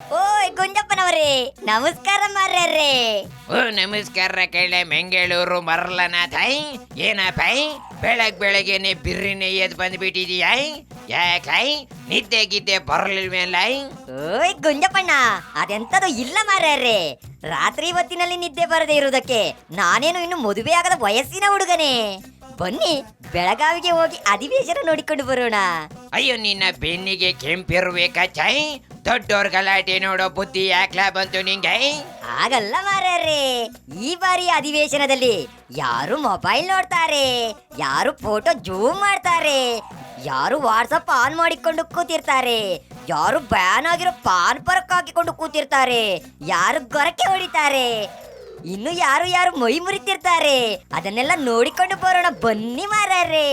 ಓಯ್ ಗುಂಜಪ್ಪನವರೇ ನಮಸ್ಕಾರ ಮಾರ್ಯಾರ್ರೆ ಓ ನಮಸ್ಕಾರ ಕೇಳೆ ಮೆಂಗಳೂರು ತಾಯಿ ಏನಪ್ಪೈ ಬೆಳಗ್ ಬೆಳಗ್ಗೆನೆ ಬಿರ್ರಿನೇ ಎದ್ ಬಂದ್ಬಿಟ್ಟಿದೀಯ ಯಾಕಾಯ್ ನಿದ್ದೆ ಗಿದ್ದೆ ಬರಲಿಲ್ವೇಲೈ ಓಯ್ ಗುಂಜಪ್ಪಣ್ಣ ಅದೆಂತದು ಇಲ್ಲ ಮಾರ್ಯಾರ್ರೆ ರಾತ್ರಿ ಹೊತ್ತಿನಲ್ಲಿ ನಿದ್ದೆ ಬರದೇ ಇರುವುದಕ್ಕೆ ನಾನೇನು ಇನ್ನು ಮದುವೆಯಾಗದ ವಯಸ್ಸಿನ ಹುಡುಗನೇ. ಬನ್ನಿ ಬೆಳಗಾವಿಗೆ ಹೋಗಿ ಅಧಿವೇಶನ ನೋಡಿಕೊಂಡು ಬರೋಣ. ಅಯ್ಯೋ ನಿನ್ನ ಬೆನ್ನಿಗೆ ಕೆಂಪಿರ್ಬೇಕಾ ಚೈ ದೊಡ್ಡೋರ್ ಗಲಾಟೆ ನೋಡೋ ಬುದ್ಧಿ ಯಾಕ್ಲಾ ಬಂತು ನಿಂಗೆ? ಆಗಲ್ಲ ಮಾರ್ರೆ. ಈ ಬಾರಿ ಅಧಿವೇಶನದಲ್ಲಿ ಯಾರು ಮೊಬೈಲ್ ನೋಡ್ತಾರೆ? ಯಾರು ಫೋಟೋ ಜೂಮ್ ಮಾಡ್ತಾರೆ? ಯಾರು ವಾಟ್ಸಪ್ ಆನ್ ಮಾಡಿಕೊಂಡು ಕೂತಿರ್ತಾರೆ? ಯಾರು ಬ್ಯಾನ್ ಆಗಿರೋ ಪಾನ್ ಪರಕ್ ಹಾಕಿಕೊಂಡು ಕೂತಿರ್ತಾರೆ? ಯಾರು ಗೊರಕೆ ಹೊಡಿತಾರೆ? ಇನ್ನು ಯಾರು ಯಾರು ಮೈ ಮುರಿತಿರ್ತಾರೆ? ಅದನ್ನೆಲ್ಲ ನೋಡಿಕೊಂಡು ಬರೋಣ, ಬನ್ನಿ ಮಾರ್ಯಾರ್ರೆ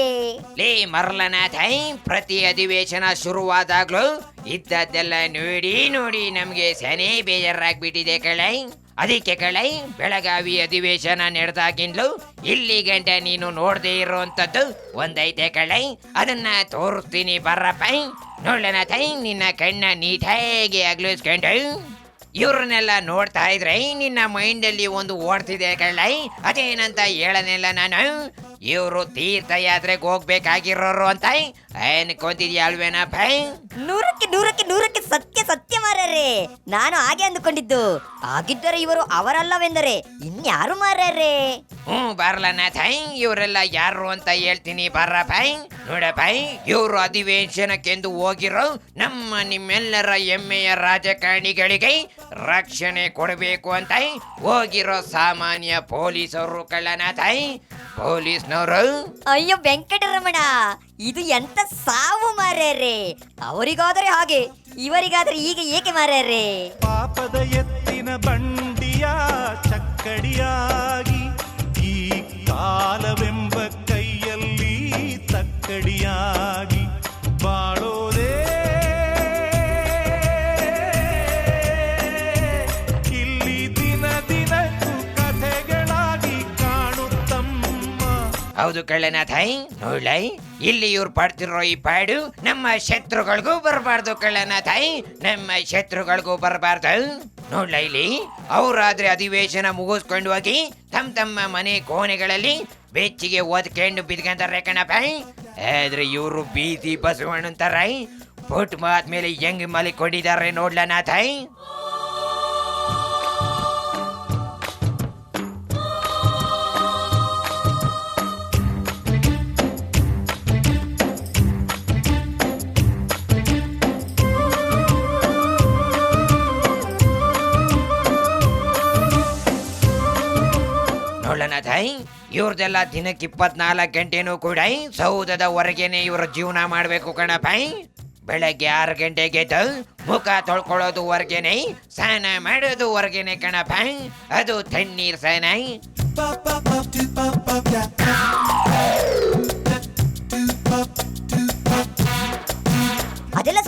ಲೇ ಮರಲನಾಥೈ ಪ್ರತಿ ಅಧಿವೇಶನ ಶುರುವಾದಾಗ್ಲೂ ಇದ್ದದ್ದೆಲ್ಲ ನೋಡಿ ನೋಡಿ ನಮ್ಗೆ ಸನೇ ಬೇಜಾರಾಗ್ಬಿಟ್ಟಿದೆ ಕಳೆ ಅದಕ್ಕೆ ಕಳೆ ಬೆಳಗಾವಿ ಅಧಿವೇಶನ ನಡೆದಾಗಿಂದ್ಲು ಇಲ್ಲಿ ಗಂಟ ನೀನು ನೋಡದೆ ಇರುವಂತದ್ದು ಒಂದೈತೆ ಕಳೆ ಅದನ್ನ ತೋರಿಸ್ತೀನಿ ಬರ್ರಪ್ಪ. ನೋಡ್ಲನಾಥ ನಿನ್ನ ಕಣ್ಣ ನೀಟಾಗಿ ಅಗ್ಲಿಸ್ಕೊಂಡು. ಇವ್ರನ್ನೆಲ್ಲ ನೋಡ್ತಾ ಇದ್ರೆ ನಿನ್ನ ಮೈಂಡಲ್ಲಿ ಒಂದು ಓಡ್ತಿದೆ ಕಳ್ಳೈ ಅದೇನಂತ ಹೇಳನೆಲ್ಲ ನಾನು ಇವರು ತೀರ್ಥಯಾತ್ರೆಗೆ ಹೋಗ್ಬೇಕಾಗಿರೋರು ಅಂತ ಅನ್ಕೊಂತಿದ್ಯಾ ಅಲ್ವೇನಪ್ಪ ನೂರಕ್ಕೆ ನೂರಕ್ಕೆ ನೂರಕ್ಕೆ ಸತ್ಯ ಸತ್ಯ ಮಾರರೆ ನಾನು ಹಾಗೆ ಅಂದುಕೊಂಡಿದ್ದು. ಆಗಿದ್ದರೆ ಇವರು ಅವರಲ್ಲವೆಂದರೆ ಇನ್ಯಾರು ಮಾರ್ಯಾರೆ? ಹ್ಞೂ ಥೈ ಇವರೆಲ್ಲ ಯಾರು ಅಂತ ಹೇಳ್ತೀನಿ ಬರ್ರ ಪೈ ನೋಡ ಪೈ ಇವರು ಅಧಿವೇಶನಕ್ಕೆಂದು ಹೋಗಿರೋ ನಮ್ಮ ನಿಮ್ಮೆಲ್ಲರ ಹೆಮ್ಮೆಯ ರಾಜಕಾರಣಿಗಳಿಗೆ ರಕ್ಷಣೆ ಕೊಡಬೇಕು ಅಂತ ಹೋಗಿರೋ ಸಾಮಾನ್ಯ ಪೊಲೀಸರು ಕಳ್ಳನಾಥ ಪೊಲೀಸ್ನವರು? ಅಯ್ಯೋ ವೆಂಕಟರಮಣ ಇದು ಎಂತ ಸಾವು ಮಾರ್ಯಾರೆ ಅವರಿಗಾದ್ರೆ ಹಾಗೆ ಇವರಿಗಾದ್ರೆ ಈಗ ಏಕೆ ಮಾರ್ಯಾರೆ ಪಾಪದ ಎತ್ತಿನ ಬಂಡಿಯ ಚಕ್ಕಡಿಯಾಗಿ ಹೌದು ಕಳ್ಳನಾಥೈ, ನೋಡ್ಲೈ, ಇಲ್ಲಿ ಇವ್ರು ಪಡ್ತಿರೋ ಈ ಪಾಡು ನಮ್ಮ ಶತ್ರುಗಳಿಗೂ ಬರಬಾರ್ದು ಕಳ್ಳನಾಥೈ, ನಮ್ಮ ಶತ್ರುಗಳಿಗೂ ಬರಬಾರ್ದು. ನೋಡ್ಲ ಇಲ್ಲಿ, ಅವರಾದ್ರೆ ಅಧಿವೇಶನ ಮುಗಿಸ್ಕೊಂಡು ಹೋಗಿ ತಮ್ಮ ತಮ್ಮ ಮನೆ ಕೋಣೆಗಳಲ್ಲಿ ಬೆಚ್ಚಿಗೆ ಓದ್ಕೊಂಡು ಬಿದ್ಕೊಂತಾರೆ ಕಣಪ್ಪ. ಆದ್ರೆ ಇವರು ಬೀದಿ ಬಸವಣ್ಣಂತಾರ. ಮಾತ್ ಮಾದ್ಮೇಲೆ ಹೆಂಗ್ ಮಲಿಕೊಂಡಿದ್ದಾರೆ ನೋಡ್ಲನಾಥೈ ನೋಡೋಣಥೈ ಇವ್ರದೆಲ್ಲ ದಿನಕ್ಕೆ ಇಪ್ಪತ್ನಾಲ್ಕು ಗಂಟೆನೂ ಕೂಡ ಸೌದದ ಹೊರಗೇನೆ ಇವ್ರ ಜೀವನ ಮಾಡಬೇಕು ಕಣಪ್ಪ ಬೆಳಗ್ಗೆ ಆರು ಗಂಟೆಗೆ ಮುಖ ತೊಳ್ಕೊಳ್ಳೋದು ಹೊರಗೇನೆ, ಸ್ನಾನ ಮಾಡೋದು ಹೊರಗೇನೆ ಕಣಪ್ಪ ಅದು ತಣ್ಣೀರ್ ಸ್ನಾನ.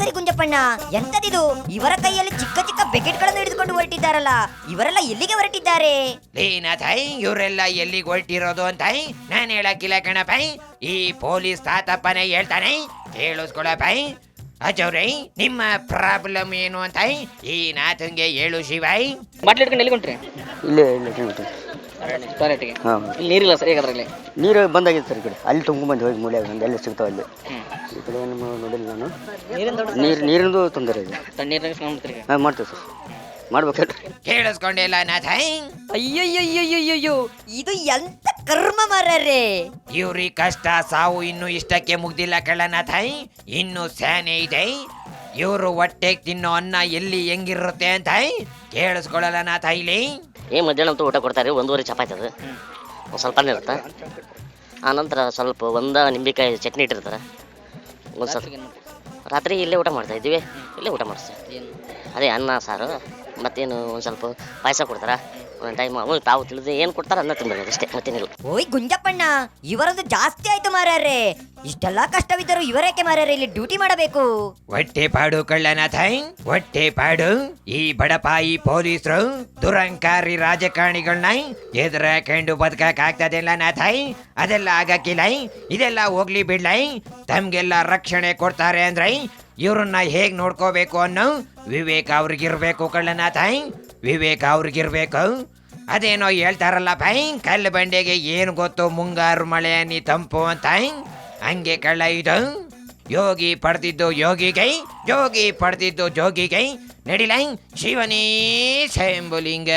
ಸರಿ ಗುಂಜಪ್ಪಣ್ಣ ಎಂತದಿದು ಇವರ ಕೈಯಲ್ಲಿ ಚಿಕ್ಕ ಚಿಕ್ಕ ಬೆಕೆಟ್ಗಳನ್ನು ಹಿಡಿದುಕೊಂಡು ಹೊರಟಿದ್ದಾರಲ್ಲ ಇವರೆಲ್ಲ ಎಲ್ಲಿಗೆ ಹೊರಟಿದ್ದಾರೆ? ಲೀನಾಥೈ ಇವರೆಲ್ಲ ಎಲ್ಲಿಗೆ ಹೊರಟಿರೋದು ಅಂತ ನಾನು ಹೇಳಕ್ಕಿಲ್ಲ ಕಣಪ್ಪ. ಈ ಪೊಲೀಸ್ ತಾತಪ್ಪನೇ ಹೇಳ್ತಾನೆ ಕೇಳಿಸ್ಕೊಳಪ್ಪ. ಅಜವ್ರೈ ನಿಮ್ಮ ಪ್ರಾಬ್ಲಮ್ ಏನು ಅಂತ ಈ ನಾಥಂಗೆ ಹೇಳು ಶಿವಾಯ್ ಮಾತಾಡ್ಕೊಂಡು ಇಲ್ಲೇ ಟಾಯ್ಲೆಟ್ಗೆ ಹಾಂ. ಇಲ್ಲಿ ನೀರಿಲ್ಲ ಸರಿ ಅದ್ರಲ್ಲಿ ನೀರು ಬಂದಾಗಿದೆ ಸರ್ ಈ ಕಡೆ. ಅಲ್ಲಿ ತುಂಬ್ಕೊಂಬಂದು ಹೋಗಿ ಮೂಲೆ ಒಂದು ಎಲ್ಲ ಸಿಗ್ತಾವೆ ಅಲ್ಲಿ. ಈ ಕಡೆ ಏನು ನೋಡಿಲ್ಲ ನಾನು. ನೀರಿನ ದೊಡ್ಡ ನೀರು ನೀರಿಂದು ತೊಂದರೆ ಇದೆ. ತಣ್ಣೀರ್ನಾಗ ಸ್ನಾನ ಮಾಡ್ತೀರಿ ಹಾಂ ಮಾಡ್ತೇವೆ ಸರ್ ಮಾಡ್ಬೇಕಲ್ರಿ ಕೇಳಿಸ್ಕೊಂಡಿಲ್ಲ ನಾಥೈ ಅಯ್ಯಯ್ಯಯ್ಯಯ್ಯಯ್ಯೋ ಇದು ಎಂತ ಕರ್ಮ ಮರರೆ? ಇವ್ರಿ ಕಷ್ಟ ಸಾವು ಇನ್ನು ಇಷ್ಟಕ್ಕೆ ಮುಗ್ದಿಲ್ಲ ಕಳ್ಳನಾಥ ಇನ್ನು ಸ್ಯಾನೆ ಇದೆ. ಇವರು ಹೊಟ್ಟೆಗೆ ತಿನ್ನೋ ಅನ್ನ ಎಲ್ಲಿ ಹೆಂಗಿರುತ್ತೆ ಅಂತ ಕೇಳಿಸ್ಕೊಳ್ಳಲ್ಲ ನಾಥ ಇಲ್ಲಿ. ಏ ಮಧ್ಯಾಹ್ನ ಅಂತೂ ಊಟ ಕೊಡ್ತಾರೆ ಒಂದೂವರೆ ಚಪಾತಿ ಅದು. ಒಂದು ಸ್ವಲ್ಪ ಇರುತ್ತೆ. ಇರುತ್ತೆ ಆನಂತರ ಸ್ವಲ್ಪ ಒಂದ ನಿಂಬೆಕಾಯಿ ಚಟ್ನಿ ಇಟ್ಟಿರ್ತಾರೆ. ಒಂದು ಸ್ವಲ್ಪ ರಾತ್ರಿ ಇಲ್ಲೇ ಊಟ ಮಾಡ್ತಾ ಇದ್ದೀವಿ. ಇಲ್ಲೇ ಊಟ ಮಾಡಿಸ್ತೀವಿ ಅದೇ ಅನ್ನ ಸಾರು ಮತ್ತೇನು ಒಂದು ಸ್ವಲ್ಪ ಪಾಯಸ ಕೊಡ್ತಾರೆ? ಟೈಮ್ ಅವ್ರು ತಾವು ತಿಳಿದು ಏನು ಕೊಡ್ತಾರೆ ಅನ್ನ ತಿನ್ಬೇಕು ಅಷ್ಟೇ ಮತ್ತೇನಿಲ್ಲ ಓಯ್ ಗುಂಜಪ್ಪಣ್ಣ ಇವರದ್ದು ಜಾಸ್ತಿ ಆಯ್ತು ಮಾರ್ಯಾರೆ ಇಷ್ಟೆಲ್ಲಾ ಕಷ್ಟವಿದ್ದರು ಇವರೇಕೆ ಮಾರ್ಯಾರೆ ಇಲ್ಲಿ ಡ್ಯೂಟಿ ಮಾಡಬೇಕು? ಹೊಟ್ಟೆ ಪಾಡು ಕಳ್ಳನಾಥ ಹೊಟ್ಟೆ ಪಾಡು ಈ ಬಡಪಾಯಿ ಪೊಲೀಸರು ದುರಂಕಾರಿ ರಾಜಕಾರಣಿಗಳನ್ನ ಎದುರಾಕೊಂಡು ಬದುಕಕ್ ಆಗ್ತದಿಲ್ಲ ನಾಥೈ ಅದೆಲ್ಲ ಆಗಕ್ಕಿಲ್ಲ ಇದೆಲ್ಲ ಹೋಗ್ಲಿ ಬಿಡ್ಲೈ ತಮ್ಗೆಲ್ಲ ರಕ್ಷಣೆ ಕೊಡ್ತಾರೆ ಅಂದ್ರೆ ಇವ್ರನ್ನ ಹೇಗ್ ನೋಡ್ಕೋಬೇಕು ಅನ್ನೋ ವಿವೇಕ ಅವ್ರಿಗಿರ್ಬೇಕು ಕಳ್ಳನಾಥ ವಿವೇಕ ಅವ್ರಿಗಿರ್ಬೇಕು ಅದೇನೋ ಹೇಳ್ತಾರಲ್ಲ ಬೈ ಕಲ್ಲು ಬಂಡೆಗೆ ಏನು ಗೊತ್ತು, ಮುಂಗಾರು ಮಳೆ, ನೀ ತಂಪು ಅಂತ ಹಂಗೆ ಕಳ್ಳ ಇದು ಯೋಗಿ ಪಡೆದಿದ್ದು ಯೋಗಿಗೈ, ಯೋಗಿ ಪಡೆದಿದ್ದು ಜೋಗಿಗೈ, ನಡಿಲೈ ಶಿವನೇ ಶಂಭುಲಿಂಗ.